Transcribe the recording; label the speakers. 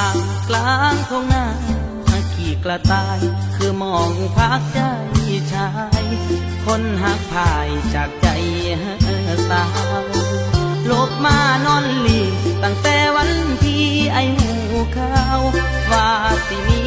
Speaker 1: างกลางทงนาขี่กระต่าย คือมองพักใจชาย คนหักพายจากใจสาวลบมานอนหลีตั้งแต่วันที่ไอหูเขาว่าสิมี